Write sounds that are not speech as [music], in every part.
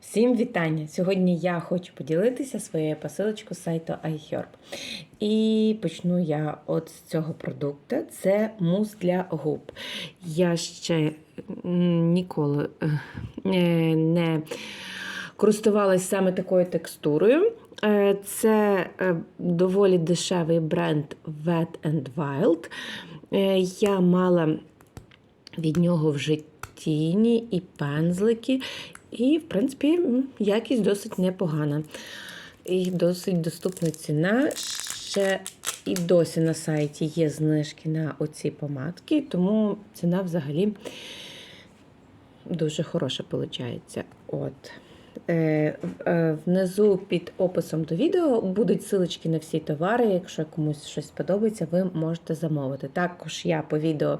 Всім вітання! Сьогодні я хочу поділитися своєю посилочкою з сайту iHerb. І почну я от з цього продукту. Це мус для губ. Я ще ніколи е, не користувалась саме такою текстурою. Е, Це е, доволі дешевий бренд Wet n Wild. Е, Я мала від нього вже тіні і пензлики. І, в принципі, якість досить непогана. І досить доступна ціна. Ще і досі на сайті є знижки на оці помадки, тому ціна взагалі дуже хороша виходить. От. Е, е, Внизу під описом до відео будуть силочки на всі товари. Якщо комусь щось сподобається, ви можете замовити. Також я по відео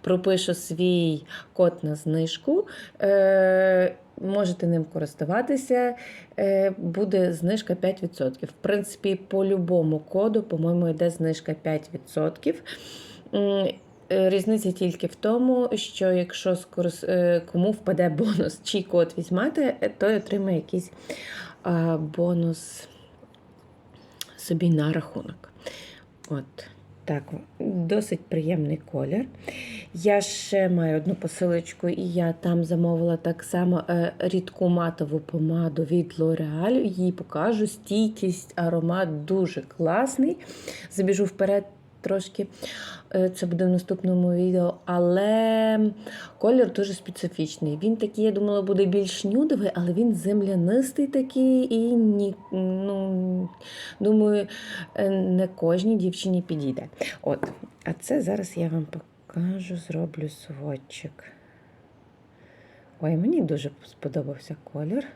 пропишу свій код на знижку. Можете ним користуватися, Е, буде знижка 5%. В принципі, по любому коду, по-моєму, йде знижка 5%. Е, Різниця тільки в тому, що якщо е, кому впаде бонус, [laughs] чий код візьмете, той отримає якийсь бонус собі на рахунок. От. Так, досить приємний колір. Я ще маю одну посилочку, і я там замовила так само е, рідку матову помаду від L'Oreal. Її покажу стійкість, аромат дуже класний. Забіжу вперед трошки. Е, Це буде в наступному відео, але колір дуже специфічний. Він такий, я думала, буде більш нюдовий, але він землянистий такий і ні, ну, думаю, е, не кожній дівчині підійде. От, а це зараз я вам покажу, зроблю сводчик. Ой, мені дуже сподобався колір.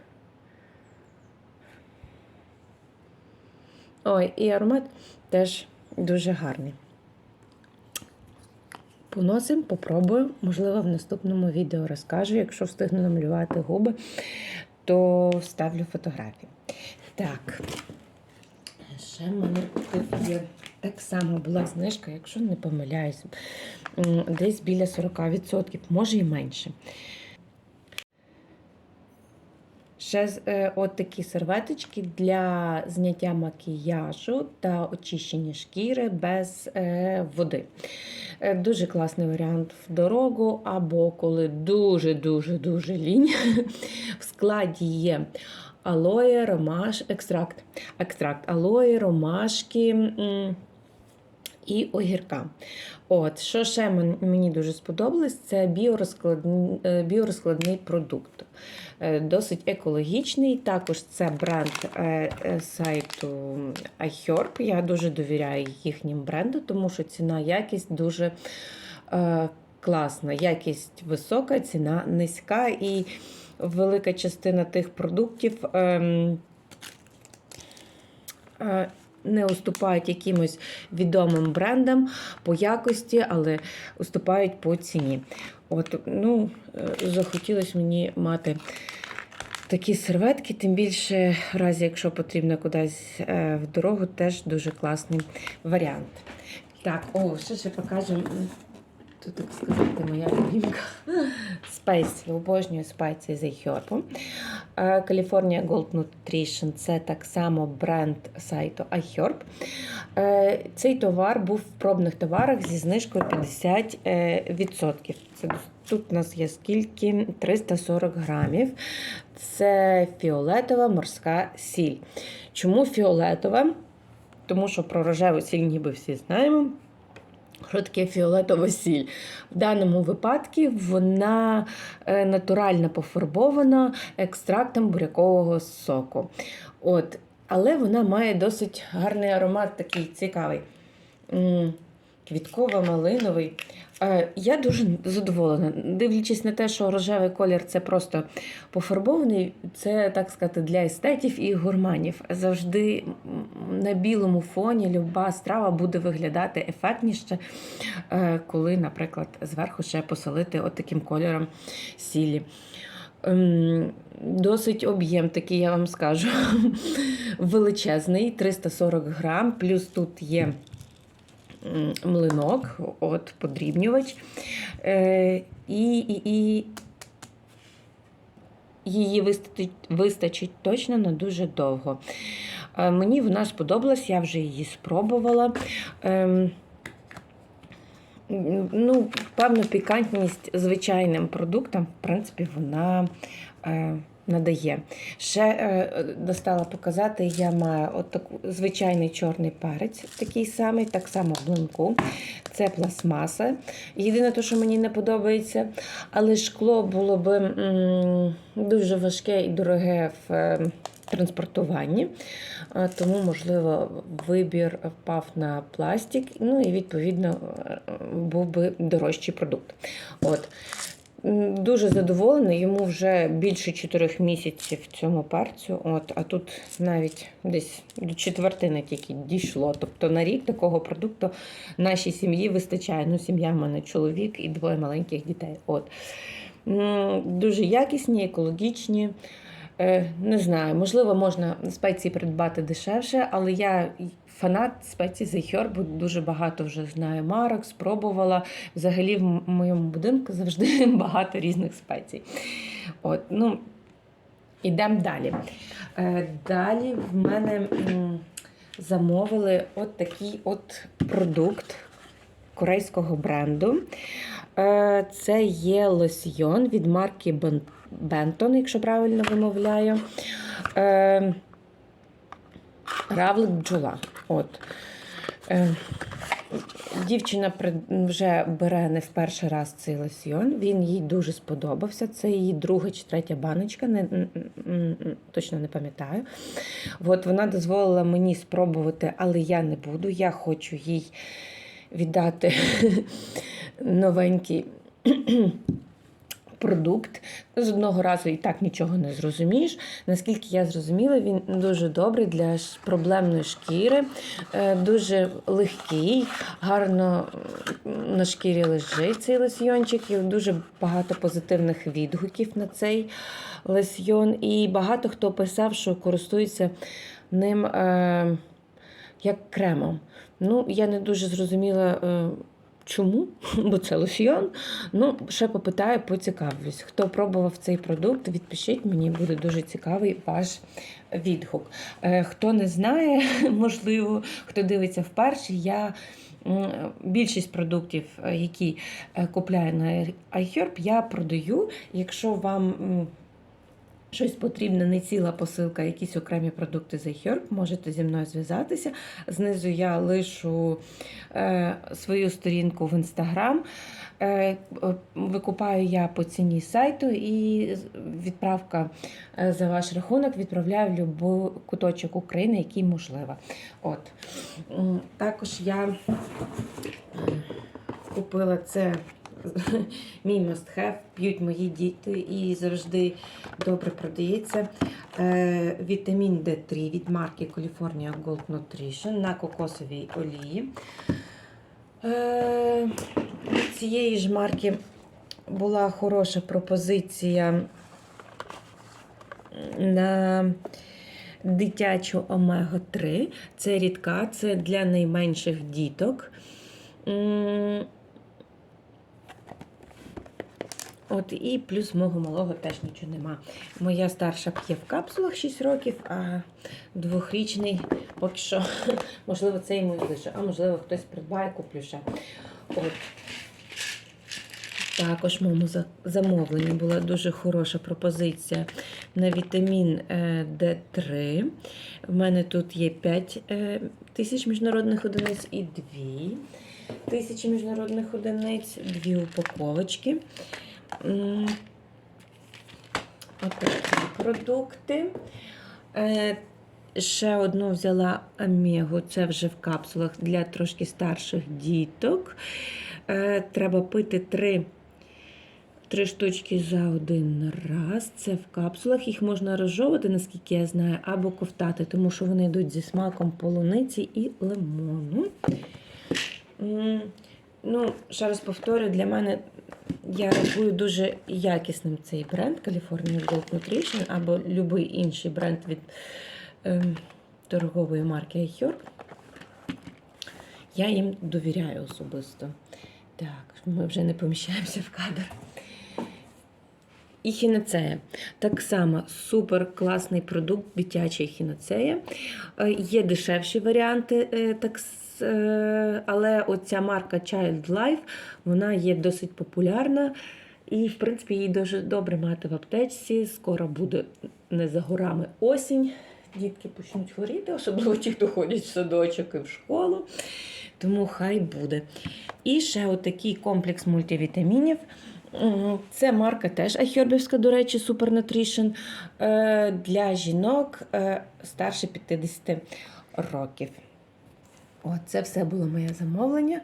Ой, і аромат теж дуже гарний. Поносимо, попробую. Можливо, в наступному відео розкажу. Якщо встигну намалювати губи, то вставлю фотографії. Так. Ще в мене тут є так само була знижка, якщо не помиляюсь, десь біля 40%, може і менше. Ще е, от такі серветочки для зняття макіяжу та очищення шкіри без е, води. Е, Дуже класний варіант в дорогу, або коли дуже-дуже-дуже лінь. [laughs] В складі є алоє, ромаш, екстракт, екстракт алої, ромашки. І огірка. От, що ще мені дуже сподобалось, це біорозкладний, е, біорозкладний продукт. Е, Досить екологічний. Також це бренд е, сайту iHerb. Я дуже довіряю їхнім бренду, тому що ціна якість дуже класна. Якість висока, ціна низька і велика частина тих продуктів. Не уступають якимось відомим брендам по якості, але уступають по ціні. От, ну, е, захотілося мені мати такі серветки, тим більше, в разі, якщо потрібно кудись е, в дорогу, теж дуже класний варіант. Так, о, ще ще покажемо. Тут, так сказати, моя любимка. Спейс, обожнюю спеції з iHerb. Е, California Gold Nutrition це так само бренд сайту iHerb. Е, Цей товар був в пробних товарах зі знижкою 50%. е. Це тут у нас є скільки? 340 грамів. Це фіолетова морська сіль. Чому фіолетова? Тому що про рожеву сіль ніби всі знаємо. Що таке фіолетова сіль? В даному випадку вона е, натурально пофарбована екстрактом бурякового соку. От. Але вона має досить гарний аромат, такий цікавий. Квітково-малиновий. Е, Я дуже задоволена. Дивлячись на те, що рожевий колір це просто пофарбований, це, так сказати, для естетів і гурманів. Завжди на білому фоні люба страва буде виглядати ефектніше, е, коли, наприклад, зверху ще посолити от таким кольором сілі. Ем, Досить об'єм такий, я вам скажу. [laughs] Величезний, 340 грам, плюс тут є млинок, от подрібнювач. Е, і, і, і її вистачить, вистачить точно на дуже довго. Е, Мені вона сподобалась, я вже її спробувала. Ем, Ну, певну пікантність звичайним продуктам, в принципі, вона е, надає. Ще е, достала показати, я маю от таку звичайний чорний перець, такий самий, так само в блинку. Це пластмаса. Єдине, те, що мені не подобається, але шкло було б м, дуже важке і дороге в е, транспортуванні. Тому, можливо, вибір впав на пластик, ну і відповідно е, був би дорожчий продукт. От. Дуже задоволений, йому вже більше 4 місяців цьому перцю. От, а тут навіть десь до четвертини тільки дійшло. Тобто на рік такого продукту нашій сім'ї вистачає. Ну, сім'я в мене чоловік і двоє маленьких дітей. От. Дуже якісні, екологічні. Е, Не знаю, можливо, можна спеції придбати дешевше, але я фанат The Herb, бо дуже багато вже знаю марок, спробувала. Взагалі в моєму будинку завжди [laughs] багато різних спецій. От, ну, ідемо далі. Е, Далі в мене замовили от такий от продукт корейського бренду. Е, Це є лосьйон від марки Бен- Бентон, якщо правильно вимовляю. Е, Равлик бджола. От. Е, Дівчина вже бере не в перший раз цей лосьйон. Він їй дуже сподобався. Це її друга чи третя баночка, не, точно не пам'ятаю. От вона дозволила мені спробувати, але я не буду. Я хочу їй віддати [laughs] новенький продукт. З одного разу і так нічого не зрозумієш. Наскільки я зрозуміла, він дуже добрий для проблемної шкіри, е, дуже легкий, гарно на шкірі лежить цей лосьйончик. І дуже багато позитивних відгуків на цей лосьйон. І багато хто писав, що користується ним е, як кремом. Ну, я не дуже зрозуміла. Чому? [laughs] Бо це лосьйон. Ну, ще попитаю, поцікавлюсь. Хто пробував цей продукт, відпишіть, мені буде дуже цікавий ваш відгук. Е, Хто не знає, [laughs] можливо, хто дивиться вперше, я більшість продуктів, е, які е, купляю на iHerb, я продаю. Якщо вам щось потрібне, не ціла посилка, якісь окремі продукти з iHerb, можете зі мною зв'язатися. Знизу я лишу е, свою сторінку в інстаграм. Е, викупаю я по ціні сайту і відправка е, за ваш рахунок відправляю в будь-який куточок України, який можливо. От. Також я е, купила це. [laughs] Мій must have, п'ють мої діти і завжди добре продається. Е, вітамін D3 від марки California Gold Nutrition на кокосовій олії. Е, від цієї ж марки була хороша пропозиція на дитячу омега-3. Це рідка, це для найменших діток. М, От і плюс мого малого теж нічого нема. Моя старша п'є в капсулах 6 років, а двохрічний поки що, [laughs] можливо, це йому лише, а можливо, хтось придбає, куплю ще. От. Також моєму за- замовленні була дуже хороша пропозиція на вітамін е, D3. В мене тут є 5 е, тисяч міжнародних одиниць і 2 тисячі міжнародних одиниць, дві упаковочки. Отакі продукти. Е, Ще одну взяла Омегу, це вже в капсулах для трошки старших діток. Е, Треба пити три, три штучки за один раз. Це в капсулах. Їх можна розжовувати, наскільки я знаю, або ковтати, тому що вони йдуть зі смаком полуниці і лимону. Ну, ще раз повторю, для мене я рахую дуже якісним цей бренд California Gold Nutrition або будь-який інший бренд від ем, торгової марки iHerb. Я їм довіряю особисто. Так, ми вже не поміщаємося в кадр. І хінацея. Так само супер класний продукт, дитяча хінацея. Е, Є дешевші варіанти, е, так, е, але оця марка Child Life вона є досить популярна. І, в принципі, її дуже добре мати в аптечці. Скоро буде не за горами осінь. Дітки почнуть хворіти, особливо ті, хто ходять в садочок і в школу. Тому хай буде. І ще отакий комплекс мультивітамінів. Це марка теж Айхербівська, до речі, Super Nutrition е, для жінок е, старше 50 років. Це все було моє замовлення.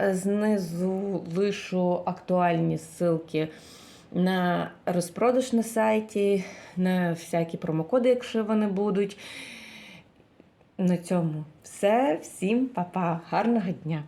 Е, Знизу лишу актуальні ссылки на розпродаж на сайті, на всякі промокоди, якщо вони будуть. На цьому все. Всім па-па. Гарного дня!